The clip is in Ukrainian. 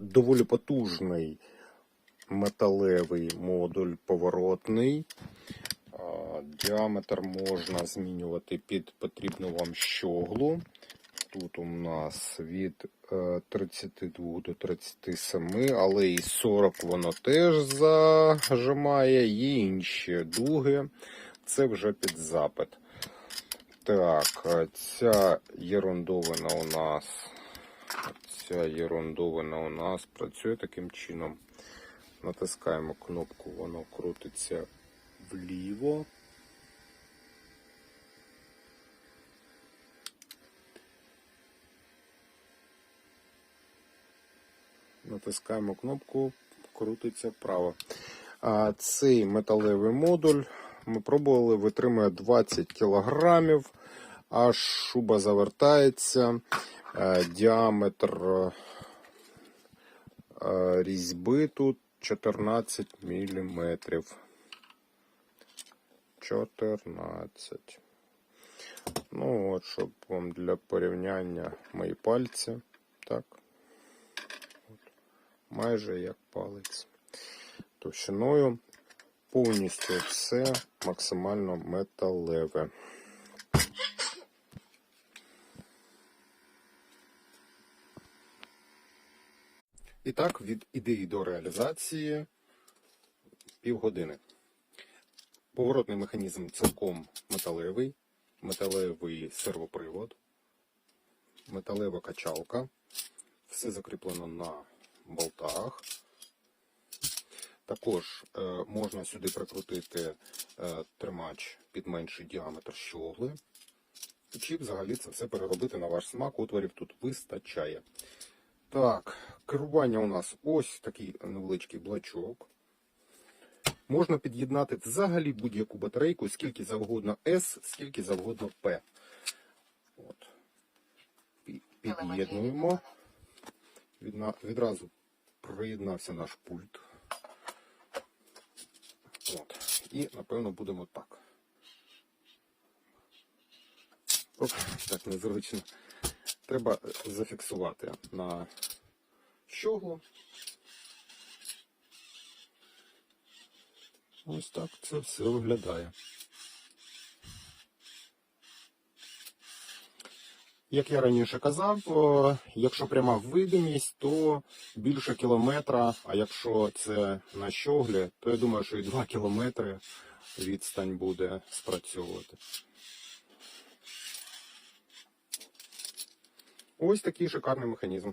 доволі потужний металевий модуль поворотний. Діаметр можна змінювати під потрібну вам щоглу. Тут у нас від е, 32 до 37, але і 40 воно теж зажимає, є інші дуги. Це вже під запит. Так, е, ця ерундовина у нас. Ця ерундовина у нас працює таким чином. Натискаємо кнопку, воно крутиться вліво. Натискаємо кнопку, крутиться вправо. А цей металевий модуль ми пробували, витримує 20 кг, аж шуба завертається, діаметр е, е, різьби тут 14 мм. 14. Ну от, щоб вам для порівняння мої пальці. Так. От. Майже як палець. Товщиною повністю все максимально металеве. І так, від ідеї до реалізації півгодини. Поворотний механізм цілком металевий, металевий сервопривод, металева качалка. Все закріплено на болтах. Також е, можна сюди прикрутити е, тримач під менший діаметр щогли. Чи взагалі це все переробити на ваш смак, отворів тут вистачає. Так, керування у нас ось такий невеличкий блачок. Можна під'єднати взагалі будь-яку батарейку, скільки завгодно S, скільки завгодно P. От. Під'єднуємо. Відразу приєднався наш пульт. От. І, напевно, будемо так. Оп, так незручно. Треба зафіксувати на щоглу. Ось так це все виглядає. Як я раніше казав, якщо пряма видимість, то більше кілометра, а якщо це на щоглі, то я думаю, що і 2 кілометри відстань буде спрацьовувати. Ось такий шикарний механізм.